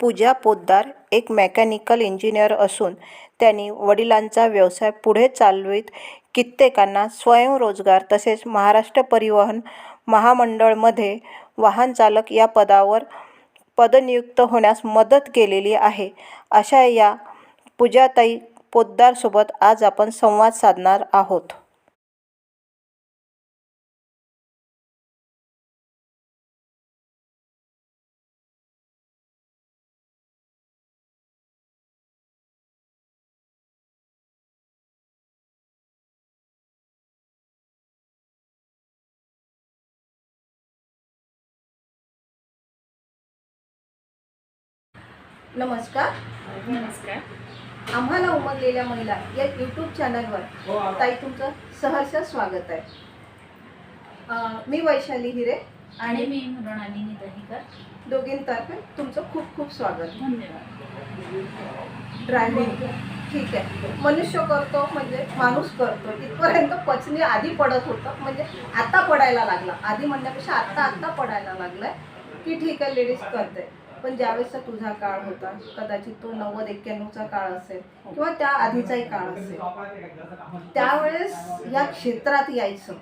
पूजा पोद्दार एक mechanical engineer असून त्यांनी वडिलांचा व्यवसाय पुढे चालवित. कित्येकांना स्वयंरोजगार तसेच महाराष्ट्र परिवहन महामंडळमध्ये वाहनचालक या पदावर पदनियुक्त होण्यास मदत केलेली आहे. अशा या पूजाताई पोद्दारसोबत आज आपण संवाद साधणार आहोत. नमस्कार. नमस्कार. आम्हाला उमगलेल्या महिला या यूट्यूब चॅनलवर ताई तुमचं सहर्ष स्वागत आहे. अं, मी वैशाली हिरे आणि मी मृणालिनी दहीकर. दोघींतर्फे तुमचं खूप खूप स्वागत. धन्यवाद. ड्रायव्हिंग ठीक आहे. मनुष्य करतो म्हणजे माणूस करतो. इथपर्यंत पचनी आधी पडत होतं. म्हणजे आता पडायला लागला. आधी म्हणण्यापेक्षा आत्ता आत्ता पडायला लागलाय. की ठीक आहे लेडीज करते. पण ज्यावेळेसचा तुझा काळ होता कदाचित तो नव्वद एक्क्याण्णवचा काळ असेल किंवा त्या आधीचाही काळ असेल त्यावेळेस या क्षेत्रात यायचं.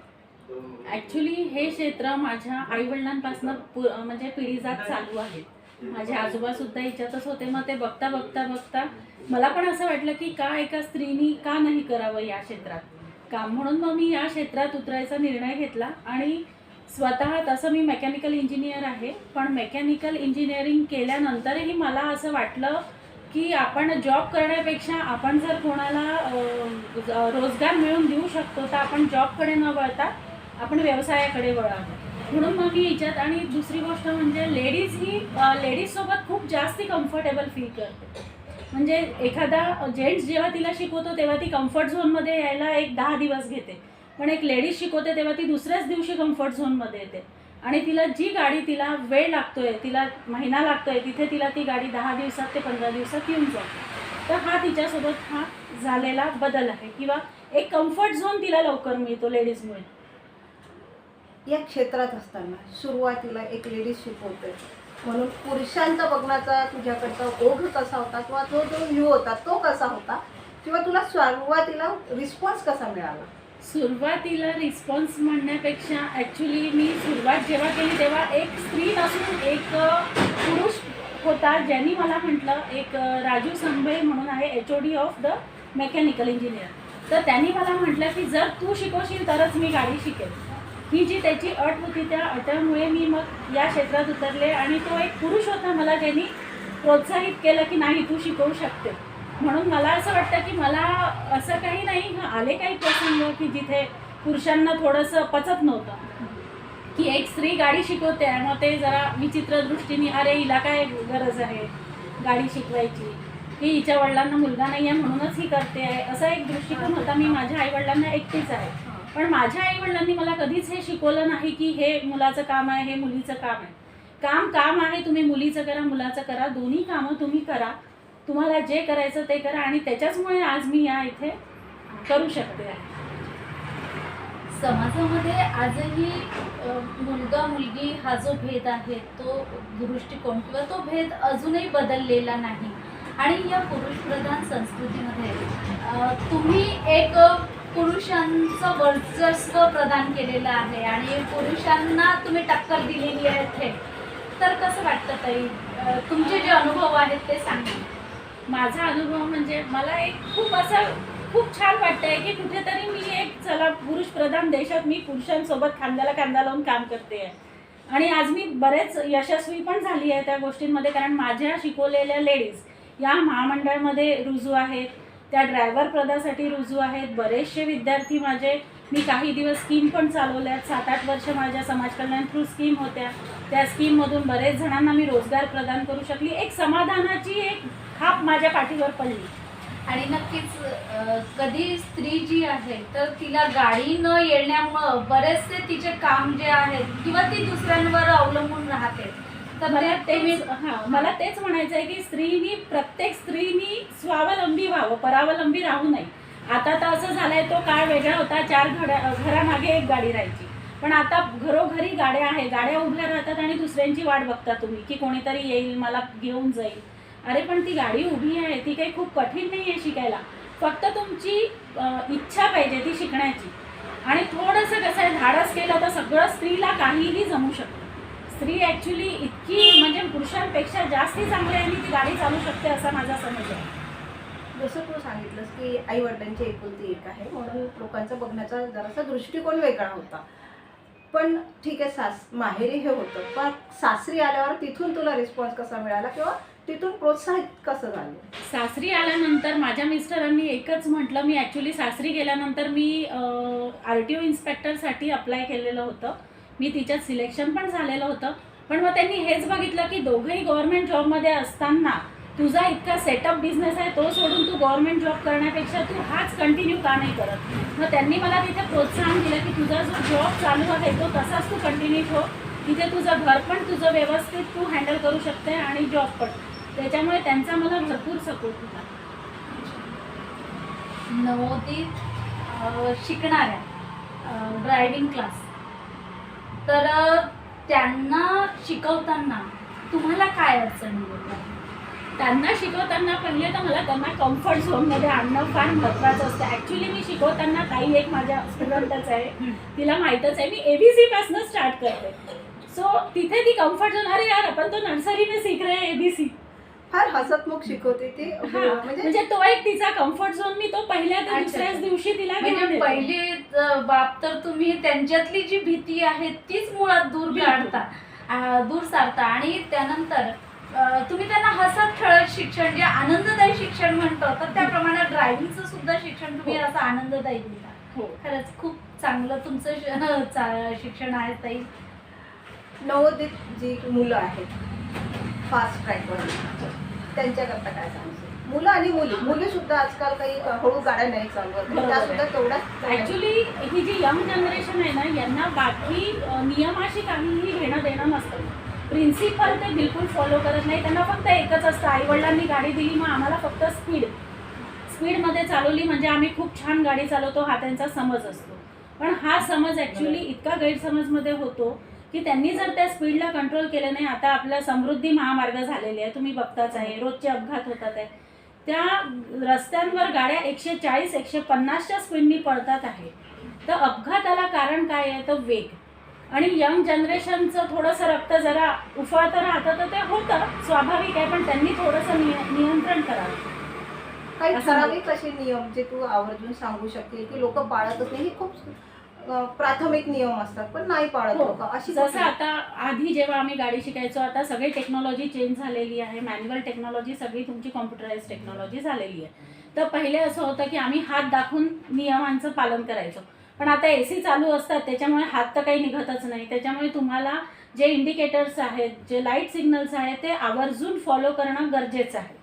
ऍक्च्युली हे क्षेत्र माझ्या आई वडिलांपासून म्हणजे पिढीजात चालू आहे. माझे आजोबा सुद्धा याच्यातच होते मग ते बघता बघता बघता मला पण असं वाटलं की का एका स्त्रीनी का नाही करावं या क्षेत्रात? काम म्हणून मग मी या क्षेत्रात उतरायचा निर्णय घेतला आणि स्वतः तसं मी मेकॅनिकल इंजिनियर आहे पण मेकॅनिकल इंजिनिअरिंग केल्यानंतरही मला असं वाटलं की आपण जॉब करण्यापेक्षा आपण जर कोणाला रोजगार मिळवून देऊ शकतो तर आपण जॉबकडे न वळता आपण व्यवसायाकडे वळावं. म्हणून मग मी याच्यात आणि दुसरी गोष्ट म्हणजे लेडीज ही लेडीजसोबत खूप जास्ती कम्फर्टेबल फील करते. म्हणजे एखादा जेंट्स जेव्हा तिला शिकवतो तेव्हा ती कम्फर्ट झोनमध्ये यायला एक दहा दिवस घेते. पण एक लेडीज शिकवते तेव्हा ती दुसऱ्याच दिवशी कम्फर्ट झोनमध्ये येते. आणि तिला जी गाडी तिला वेळ लागतोय तिला महिना लागतोय तिथे तिला ती गाडी दहा दिवसात ते पंधरा दिवसात येऊन जाते. तर हा तिच्यासोबत हा झालेला बदल आहे किंवा एक कम्फर्ट झोन तिला लवकर मिळतो लेडीजमुळे. या क्षेत्रात असताना सुरुवातीला एक लेडीज शिकवते. म्हणून पुरुषांचा बघण्याचा तुझ्याकडचा ओघ कसा होता किंवा तो जो व्ह्यू होता तो कसा होता किंवा तुला सुरुवातीला रिस्पॉन्स कसा मिळाला? सुरुवातीला रिस्पॉन्स म्हणण्यापेक्षा ॲक्च्युली मी सुरुवात जेव्हा केली तेव्हा एक स्त्री नसून एक पुरुष होता ज्यांनी मला म्हटलं एक राजू संभे म्हणून आहे H O D of the mechanical engineer तर त्यांनी मला म्हटलं की जर तू शिकवशील तरच मी गाडी शिकेल. ही जी त्याची अट होती त्या अटामुळे मी मग या क्षेत्रात उतरले आणि तो एक पुरुष होता मला ज्यांनी प्रोत्साहित केलं की नाही तू शिकवू शकते. म्हणून मला असं वाटतं की मला असं काही नाही आले काही प्रसंग की जिथे पुरुषांना थोडंसं पचत नव्हतं. की एक स्त्री गाडी शिकवते मग ते जरा विचित्र दृष्टीने अरे हिला काय गरज आहे गाडी शिकवायची? की हिच्या वडिलांना मुलगा नाही आहे म्हणूनच ही करते. आहे असा एक दृष्टिकोन होता. मी माझ्या आईवडिलांना एकटीच आहे. पण माझ्या आईवडिलांनी मला कधीच हे शिकवलं नाही की हे मुलाचं काम आहे हे मुलीचं काम आहे. काम काम आहे तुम्ही मुलीचं करा मुलाचं करा दोन्ही कामं तुम्ही करा. तुम्हाला जे करायचं ते करा आणि त्याच्याचमुळे आज मी या इथे करू शकते. आहे समाजामध्ये आजही मुलगा मुलगी हा जो भेद आहे तो दृष्टिकोन किंवा तो भेद अजूनही बदललेला नाही. आणि या पुरुषप्रधान संस्कृतीमध्ये तुम्ही एक पुरुषांचं वर्चस्व प्रदान केलेलं आहे आणि पुरुषांना तुम्ही टक्कर दिलेली आहे तर कसं वाटतं ताई? तुमचे जे अनुभव आहेत ते सांगा. माझा अनुभव म्हणजे मला एक खूप असं खूप छान वाटतंय की कुठेतरी मी एक चला पुरुष प्रधान देशात मी पुरुषांसोबत खांद्याला खांदा लावून काम करते आहे. आणि आज मी बरेच यशस्वी पण झाली आहे त्या गोष्टींमध्ये कारण माझ्या शिकवलेल्या लेडीज या महामंडळामध्ये रुजू आहेत त्या ड्रायव्हर पदासाठी रुजू आहेत बरेचसे विद्यार्थी माझे मी काही दिवस स्कीम पण चालवल्यात सात आठ वर्ष माझ्या समाज कल्याण थ्रू स्कीम होत्या. त्या स्कीममधून बरेच जणांना मी रोजगार प्रदान करू शकली. एक समाधानाची एक खाप माझ्या पाठीवर पडली. आणि नक्कीच अ, कधी स्त्री जी आहे तर तिला गाडी न येण्यामुळं बरेचसे तिचे काम जे आहेत किंवा ती दुसऱ्यांवर अवलंबून राहते. तर मला ते तेच हा मला तेच म्हणायचं आहे की स्त्रीनी प्रत्येक स्त्रीनी स्वावलंबी व्हावं परावलंबी राहू नये. आता तर असं झालंय तो काळ वेगळा होता चार घड्या घरामागे एक गाडी राहायची. पण आता घरोघरी गाड्या आहे गाड्या उभ्या राहतात आणि दुसऱ्यांची वाट बघता तुम्ही की कोणीतरी येईल मला घेऊन जाईल. अरे पण ती गाडी उभी आहे ती काही खूप कठीण नाही आहे शिकायला. फक्त तुमची इच्छा पाहिजे ती शिकण्याची. आणि थोडंसं कसं आहे धाडस केलं तर सगळं स्त्रीला काहीही जमू शकतं. स्त्री ॲक्च्युली इतकी म्हणजे पुरुषांपेक्षा जास्ती चांगली आणि ती गाडी चालू शकते असा माझा समज आहे. जसं तू सांगितलंस की आई वडिलांची एकुलती एक आहे म्हणून लोकांचा बघण्याचा जरासा दृष्टिकोन वेगळा होता. पण ठीक आहे सास माहेरी हे होतं. पण सासरी आल्यावर तिथून तुला रिस्पॉन्स कसा मिळाला? किंवा तिथून प्रोत्साहित कसं झालं? सासरी आल्यानंतर माझ्या मिस्टरांनी एकच म्हटलं मी ॲक्च्युली सासरी गेल्यानंतर मी आर टी ओ इन्स्पेक्टरसाठी अप्लाय केलेलं होतं. मी तिच्यात सिलेक्शन पण झालेलं होतं. पण मग त्यांनी हेच बघितलं की दोघंही गव्हर्नमेंट जॉबमध्ये असताना तुझा इतका सेटअप बिझनेस आहे तो सोडून तू गव्हर्नमेंट जॉब करण्यापेक्षा तू हाच कंटिन्यू का नाही करत? मग त्यांनी मला तिथे प्रोत्साहन दिलं की तुझा जो जॉब चालू आहे तो तसाच तू कंटिन्यू ठेव. तिथे तुझं घर पण तुझं व्यवस्थित तू हँडल करू शकते आणि जॉब पण. त्याच्यामुळे त्यांचा मला भरपूर सपोर्ट होता. नवोदित शिकणाऱ्या ड्रायव्हिंग क्लास तर त्यांना शिकवताना तुम्हाला काय अडचणी येतात त्यांना शिकवताना पहिले तर मला त्यांना कम्फर्ट झोनमध्ये आणणं फार महत्त्वाचं असतं. ॲक्च्युली मी शिकवताना काही एक माझ्या स्टुडंटच आहे. तिला माहीतच आहे मी ए बी सीपासून स्टार्ट करते. सो तिथे ती कम्फर्ट झोन अरे यार आपण तो नर्सरी में सीख रहे ए बी सी फार हसतमुख शिकवते ती म्हणजे म्हणजे तो एक तिचा कम्फर्ट झोन मी तो पहिल्या ते अच्छा, दुसऱ्याच अच्छा. दिवशी तिला घेऊन म्हणजे देते. पहिली अ, बाब तर तुम्ही त्यांच्यातली जी भीती आहे तीच मुळात दूर बिलकुल. काढता दूर सारता आणि त्यानंतर अ, तुम्ही त्यांना हसत खेळत शिक्षण जे आनंददायी शिक्षण म्हणतो तर त्याप्रमाणे ड्रायव्हिंगचं सुद्धा शिक्षण तुम्ही हो. असं आनंददायी देता हो खरंच खूप चांगलं तुमचं श- चा- शिक्षण आहे ताई नवोदित जी मुलं आहेत फास्ट ट्रॅकवर त्यांच्याकरता काय सांगशील मुलं आणि मुली. मुली सुद्धा आजकाल काही हळू गाड्या नाही चालवत. त्या. सुद्धा तेवढ्याच ऍक्च्युली ही जी यंग जनरेशन आहे ना यांना बाकी नियमाशी काहीही घेणं देणं नसतं. प्रिन्सिपल ते बिलकुल फॉलो करत नाही. त्यांना फक्त एकच असतं. आईवडिलांनी गाडी दिली मग आम्हाला फक्त स्पीड स्पीडमध्ये चालवली म्हणजे आम्ही खूप छान गाडी चालवतो हा त्यांचा समज असतो. पण हा समज ॲक्च्युली इतका गैरसमजमध्ये होतो की त्यांनी जर त्या स्पीडला कंट्रोल केलं नाही आता आपला समृद्धी महामार्ग झालेले आहे तुम्ही बघताच आहे रोजचे अपघात होतात आहे. त्या रस्त्यांवर गाड्या एकशे चाळीस एकशे पन्नासच्या स्पीडनी पळतात आहे. तर अपघाताला कारण काय आहे? तर वेग. आणि यंग जनरेशनचं थोडंसं रक्त जरा उफाळतं राहतं तर ते होतं स्वाभाविक आहे पण त्यांनी थोडंसं निय नियंत्रण करावं. काही ठराविक असे नियम जे तू आवर्जून सांगू शकतील की लोक पाळतच नाही हे खूप प्राथमिक नियम असतात पण नाही पाळत हो. लोक. अशी जसं कुठली? आता आधी जेव्हा आम्ही गाडी शिकायचो आता सगळी टेक्नॉलॉजी चेंज झालेली आहे. मॅन्युअल टेक्नॉलॉजी सगळी तुमची कॉम्प्युटराइज टेक्नॉलॉजी झालेली आहे. तर पहिले असं होतं की आम्ही हात दाखवून नियमांचं पालन करायचो. पण आता ए सी चालू असतात त्याच्यामुळे हात तर काही निघतच नाही. त्याच्यामुळे तुम्हाला जे इंडिकेटर्स आहेत जे लाइट सिग्नल्स आहेत ते आवर्जून फॉलो करणं गरजेचं आहे.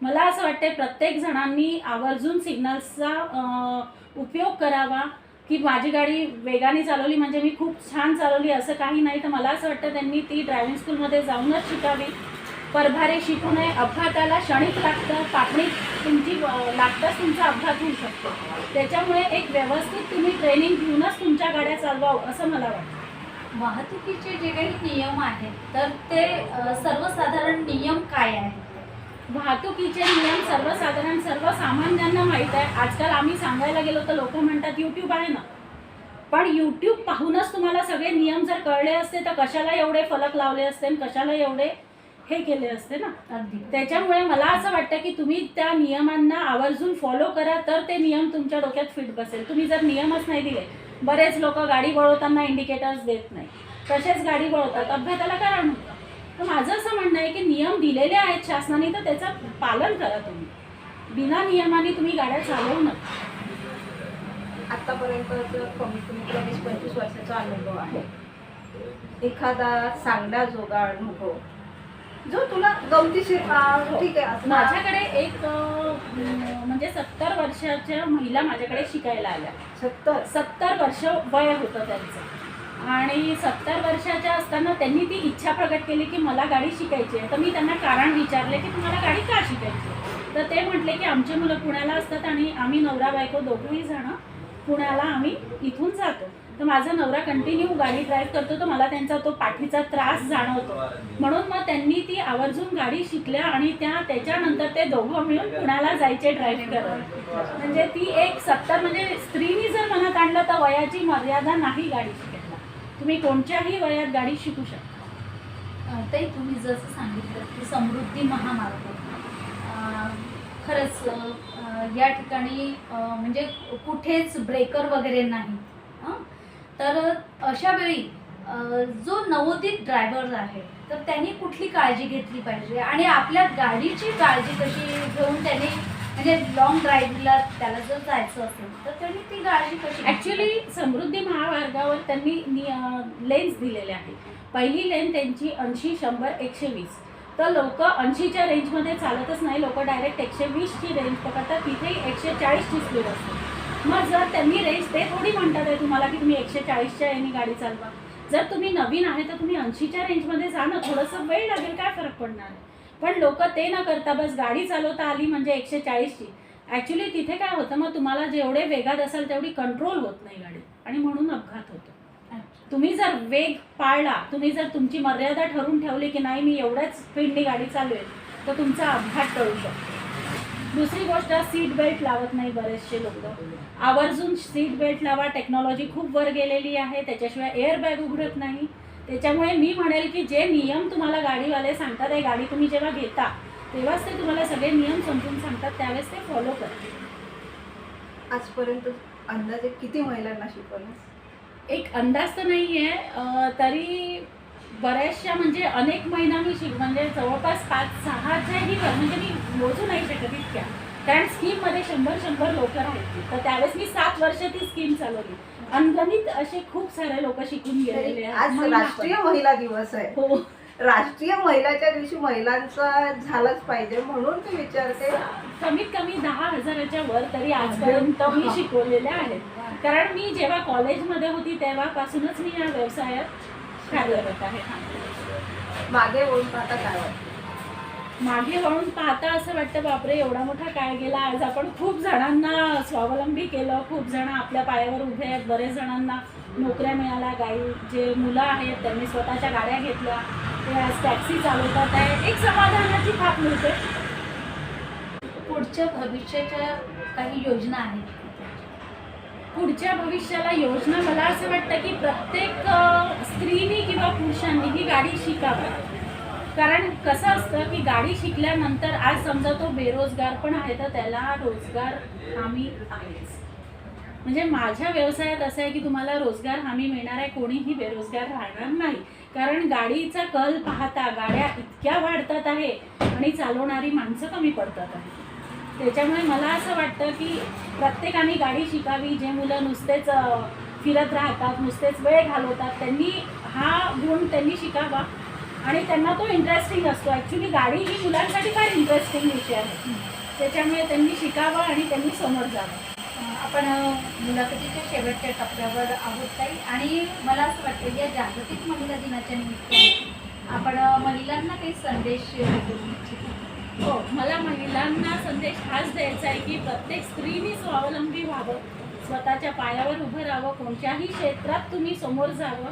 मला असं वाटतं प्रत्येक जणांनी आवर्जून सिग्नल्सचा उपयोग करावा. की माझी गाडी वेगाने चालवली म्हणजे मी खूप छान चालवली असं काही नाही. तर मला असं वाटतं त्यांनी ती ड्रायव्हिंग स्कूलमध्ये जाऊनच शिकावी. परभारे शिकू नये अपघाताला क्षणिक लागतं पापणीत तुमची लागताच तुमचा अपघात होऊ शकतो. त्याच्यामुळे एक व्यवस्थित तुम्ही ट्रेनिंग घेऊनच तुमच्या गाड्या चालवावं असं मला वाटतं. वाहतुकीचे जे काही नियम आहेत तर ते सर्वसाधारण नियम काय आहेत? वाहतुकीचे नियम सर्वसाधारण सर्वसामान्यांना माहीत आहे. आजकाल आम्ही सांगायला गेलो तर लोक म्हणतात यूट्यूब आहे ना. पण यूट्यूब पाहूनच तुम्हाला सगळे नियम जर कळले असते तर कशाला एवढे फलक लावले असते आणि कशाला एवढे हे केले असते ना? अगदी. त्याच्यामुळे मला असं वाटतं की तुम्ही त्या नियमांना आवर्जून फॉलो करा तर ते नियम तुमच्या डोक्यात फिट बसेल. तुम्ही जर नियमच नाही दिले बरेच लोक गाडी वळवताना इंडिकेटर्स देत नाही. तसेच गाडी वळवतात. अपघाताला कारण तर माझं असं म्हणणं आहे की नियम दिलेले आहेत शासनाने तर त्याचं पालन करा तुम्ही. बिना नियमाने तुम्ही गाड्या चालवू नका. आतापर्यंत कमीत कमी तुला वीस पंचवीस वर्षाचा अनुभव आहे. एखादा सांगण्याजोगा अनुभव जो तुला गमतीशीर आ, ठीक आहे असं माझ्याकडे एक अं, म्हणजे सत्तर वर्षाच्या महिला माझ्याकडे शिकायला आल्या. सत्तर? सत्तर वर्ष वय होतं त्यांचं. आणि सत्तर वर्षाच्या असताना त्यांनी ती इच्छा प्रकट केली की मला गाडी शिकायची आहे. तर मी त्यांना कारण विचारले की तुम्हाला गाडी का शिकायची तर ते म्हटले की आमची मुलं पुण्याला असतात आणि आम्ही नवरा बायको दोघंही जण पुण्याला आम्ही इथून जातो. तर माझा नवरा कंटिन्यू गाडी ड्राईव्ह करतो तर मला त्यांचा तो पाठीचा त्रास जाणवतो. म्हणून मग त्यांनी ती आवर्जून गाडी शिकल्या आणि त्या त्याच्यानंतर ते दोघं मिळून पुण्याला जायचे ड्राईव्ह करत म्हणजे ती एक सत्तर म्हणजे स्त्रीनी जर मनात आणलं तर वयाची मर्यादा नाही गाडी शिकायला तुम्ही कोणत्याही वयात गाडी शिकू शकता. ताई तुम्ही जसं सांगितलं की समृद्धी महामार्ग. खरंच या ठिकाणी म्हणजे कुठेच ब्रेकर वगैरे नाही. हं? तर अशा वेळी जो नवोदित ड्रायव्हर आहे तर त्यांनी कुठली काळजी घेतली पाहिजे? आणि आपल्या गाडीची काळजी कशी घेऊन त्याने म्हणजे लॉंग ड्राईव्हला त्याला जर जायचं असेल तर त्यांनी ती गाडी कशी घेतली? ऍक्च्युली समृद्धी महामार्गावर त्यांनी लेन्स दिलेले आहे पहिली लेन त्यांची ऐंशी शंभर एकशे वीस. तर लोक ऐंशीच्या रेंजमध्ये चालतच नाही. लोक डायरेक्ट एकशे वीसची रेंज पकडतात. तिथेही एकशे चाळीसची स्पीड असते. मग जर त्यांनी रेंज ते थोडी म्हणतात आहे तुम्हाला की तुम्ही एकशे चाळीसच्या याने गाडी चालवा. जर तुम्ही नवीन आहे तर तुम्ही ऐंशीच्या रेंजमध्ये जा ना. थोडंसं वेळ लागेल काय फरक पडणार? आहे पण लोक ते न करता बस गाडी चालवता आली म्हणजे एकशे चाळीसची. ॲक्च्युली तिथे काय होतं मग तुम्हाला जेवढे वेगात असाल तेवढी कंट्रोल होत नाही गाडी. आणि म्हणून अपघात होतो. तुम्ही जर वेग पाळला तुम्ही जर तुमची मर्यादा ठरवून ठेवली की नाही मी एवढ्याच स्पीडने गाडी चालवेल तर तुमचा अपघात टळू शकतो. दुसरी गोष्ट सीट बेल्ट लावत नाही बरेचसे लोक. आवर्जून सीट बेल्ट लावा टेक्नॉलॉजी खूप वर गेलेली आहे त्याच्याशिवाय एअर बॅग उघडत नाही. त्याच्यामुळे मी म्हणेल की जे नियम तुम्हाला गाडीवाले सांगतात आहे गाडी तुम्ही जेव्हा घेता तेव्हाच ते तुम्हाला सगळे नियम समजून सांगतात त्यावेळेस ते फॉलो करतात. आजपर्यंत अंदाजे किती महिलांना शिकवलं? एक अंदाज तर नाही आहे तरी बऱ्याचशा म्हणजे अनेक महिना मी शिक म्हणजे जवळपास पाच सहाच्याही म्हणजे मी मोजू नाही शकत इतक्या. कारण स्कीममध्ये शंभर शंभर लोक राहायची तर त्यावेळेस मी सात वर्ष ती स्कीम चालवली. अनगणित असे खूप सारे लोक शिकून गेलेले. आज. राष्ट्रीय महिला दिवस आहे. हो. राष्ट्रीय महिलाच्या दिवशी महिलांचा झालाच पाहिजे म्हणून ती विचारते. कमीत कमी दहा हजाराच्या वर तरी आजपर्यंत मी शिकवलेल्या आहेत. कारण मी जेव्हा कॉलेजमध्ये होती तेव्हापासूनच मी या व्यवसायात कार्यरत आहे. मागे वळून पाहता काय वाटतं? मागे वळून पाहता असं वाटतं बापरे एवढा मोठा काय गेला? आज आपण खूप जणांना स्वावलंबी केलं खूप जण आपल्या पायावर उभे आहेत बरेच जणांना नोकऱ्या मिळाल्या गाई जे मुलं आहेत त्यांनी स्वतःच्या गाड्या घेतल्या ते आज टॅक्सी चालवतात. आहे एक समाधानाची थाप मिळते. पुढच्या भविष्याच्या काही योजना आहेत? पुढच्या भविष्याला योजना मला असं वाटतं की प्रत्येक स्त्रीनी किंवा पुरुषांनी ही गाडी शिकावी. कारण कसं असतं की गाडी शिकल्यानंतर आज समजा तो बेरोजगार पण आहे तर त्याला रोजगार हमी आहेच. म्हणजे माझ्या व्यवसायात असं आहे की तुम्हाला रोजगार हमी मिळणार आहे कोणीही बेरोजगार राहणार नाही. कारण गाडीचा कल पाहता गाड्या इतक्या वाढतात आहे आणि चालवणारी माणसं कमी पडतात आहे. त्याच्यामुळे मला असं वाटतं की प्रत्येकाने गाडी शिकावी जे मुलं नुसतेच फिरत राहतात नुसतेच वेळ घालवतात त्यांनी हा गुण त्यांनी शिकावा. आणि त्यांना तो इंटरेस्टिंग असतो. ॲक्च्युली गाडी ही मुलांसाठी फार इंटरेस्टिंग विषय आहे. त्याच्यामुळे त्यांनी शिकावं आणि त्यांनी समोर जावं. आपण मुलाखतीच्या शेवटच्या टप्प्यावर आहोत काही आणि मला असं वाटतं या जागतिक महिला दिनाच्या निमित्ताने आपण महिलांना काही संदेश देऊ इच्छितो? हो मला महिलांना संदेश हाच द्यायचा आहे की प्रत्येक स्त्रीने स्वावलंबी व्हावं. स्वतःच्या पायावर उभं राहावं. कोणत्याही क्षेत्रात तुम्ही समोर जावं.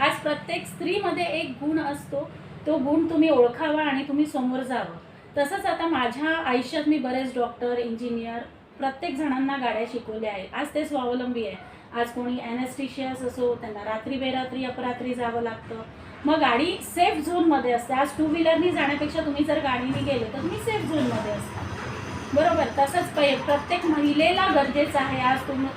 आज प्रत्येक स्त्रीमध्ये एक गुण असतो. तो गुण तुम्ही ओळखावा आणि तुम्ही समोर जावं. तसंच आता माझ्या आयुष्यात मी बरेच डॉक्टर इंजिनियर प्रत्येक जणांना गाड्या शिकवल्या आहेत. आज ते स्वावलंबी आहे आज कोणी ॲनेस्टिशियस असो त्यांना रात्री बेरात्री अपरात्री जावं लागतं. मग गाडी सेफ झोनमध्ये असते. आज टू व्हीलरनी जाण्यापेक्षा तुम्ही जर गाडीने गेले तर तुम्ही सेफ झोनमध्ये असता. बरोबर? तसंच पै प्रत्येक महिलेला गरजेचं आहे. आज तुम्ही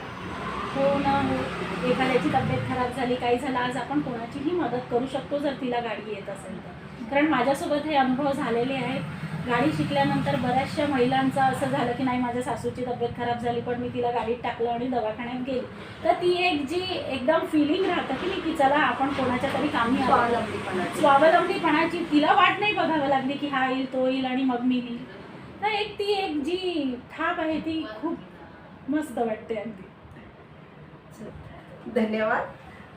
हो ना हो एखाद्याची तब्येत खराब झाली काही झालं आज आपण कोणाचीही मदत करू शकतो जर तिला गाडी येत असेल तर. कारण माझ्यासोबत हे अनुभव झालेले आहेत. गाडी शिकल्यानंतर बऱ्याचशा महिलांचं असं झालं की नाही माझ्या सासूची तब्येत खराब झाली पण मी तिला गाडीत टाकलं आणि दवाखान्यात गेली. तर ती एक जी एकदम फिलिंग राहतं की नाही की चला आपण कोणाच्या तरी कामी स्वावलंबीपणाची. स्वावलंबीपणाची. तिला वाट नाही बघावं लागली की हा येईल तो येईल आणि मग मी येईल तर एक ती एक जी थाप आहे ती खूप मस्त वाटते अगदी. धन्यवाद.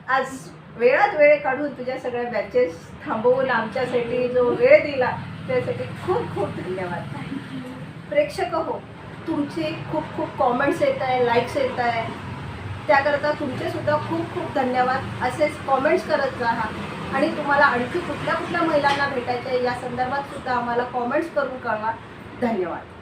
आज वेळात वेळ काढून तुझ्या सगळ्या बॅचेस थांबवून आमच्यासाठी जो वेळ दिला त्यासाठी खूप खूप धन्यवाद. प्रेक्षक हो तुमचे खूप खूप कॉमेंट्स येत आहे लाईक्स येत आहे त्याकरता तुमचेसुद्धा खूप खूप धन्यवाद. असेच कॉमेंट्स करत राहा. आणि तुम्हाला आणखी कुठल्या कुठल्या महिलांना भेटायचं आहे या संदर्भात सुद्धा आम्हाला कॉमेंट्स करून कळवा. धन्यवाद.